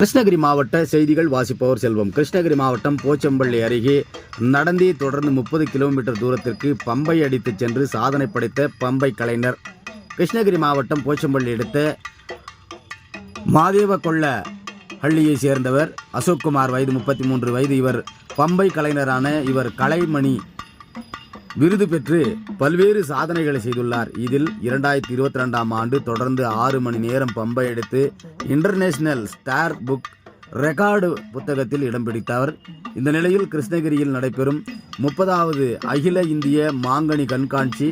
கிருஷ்ணகிரி மாவட்ட செய்திகள் வாசிப்பவர் செல்வம். கிருஷ்ணகிரி மாவட்டம் போச்சம்பள்ளி அருகே நடந்தே தொடர்ந்து முப்பது கிலோமீட்டர் தூரத்திற்கு பம்பை அடித்துச் சென்று சாதனை படைத்த பம்பை கலைஞர். கிருஷ்ணகிரி மாவட்டம் போச்சம்பள்ளி அடுத்த மாதேவ கொள்ள ஹள்ளியை சேர்ந்தவர். அசோக்குமார் வயது முப்பத்தி மூன்று. வயது இவர் பம்பை கலைஞரான இவர் கலைமணி விருது பெற்று பல்வேறு சாதனைகளை செய்துள்ளார். இதில் இரண்டாயிரத்தி இருபத்தி ரெண்டாம் ஆண்டு தொடர்ந்து ஆறு மணி நேரம் பம்பை எடுத்து இன்டர்நேஷனல் ஸ்டார் புக் ரெக்கார்டு புத்தகத்தில் இடம் பிடித்தவர். இந்த நிலையில் கிருஷ்ணகிரியில் நடைபெறும் முப்பதாவது அகில இந்திய மாங்கனி கண்காட்சி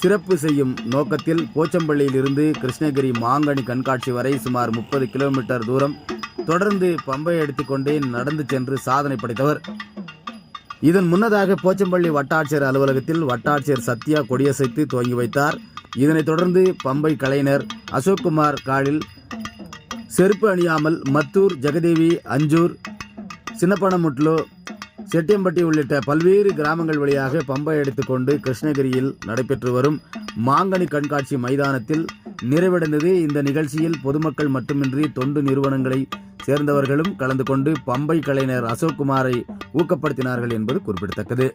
சிறப்பு செய்யும் நோக்கத்தில் போச்சம்பள்ளியிலிருந்து கிருஷ்ணகிரி மாங்கனி கண்காட்சி வரை சுமார் முப்பது கிலோமீட்டர் தூரம் தொடர்ந்து பம்பை எடுத்துக்கொண்டே நடந்து சென்று சாதனை படைத்தவர். இதன் முன்னதாக போச்சம்பள்ளி வட்டாட்சியர் அலுவலகத்தில் வட்டாட்சியர் சத்யா கொடியசைத்து துவங்கி வைத்தார். இதனைத் தொடர்ந்து பம்பை கலைஞர் அசோக்குமார் காலில் செருப்பு அணியாமல் மத்தூர் ஜெகதேவி அஞ்சூர் சின்னப்பனமுட்லு செட்டியம்பட்டி உள்ளிட்ட பல்வேறு கிராமங்கள் வழியாக பம்பை எடுத்துக்கொண்டு கிருஷ்ணகிரியில் நடைபெற்று வரும் மாங்கனி கண்காட்சி மைதானத்தில் நிறைவடைந்தது. இந்த நிகழ்ச்சியில் பொதுமக்கள் மட்டுமின்றி தொண்டு நிறுவனங்களை சேர்ந்தவர்களும் கலந்து கொண்டு பம்பை கலைஞர் அசோக்குமாரை ஊக்கப்படுத்தினார்கள் என்பது குறிப்பிடத்தக்கது.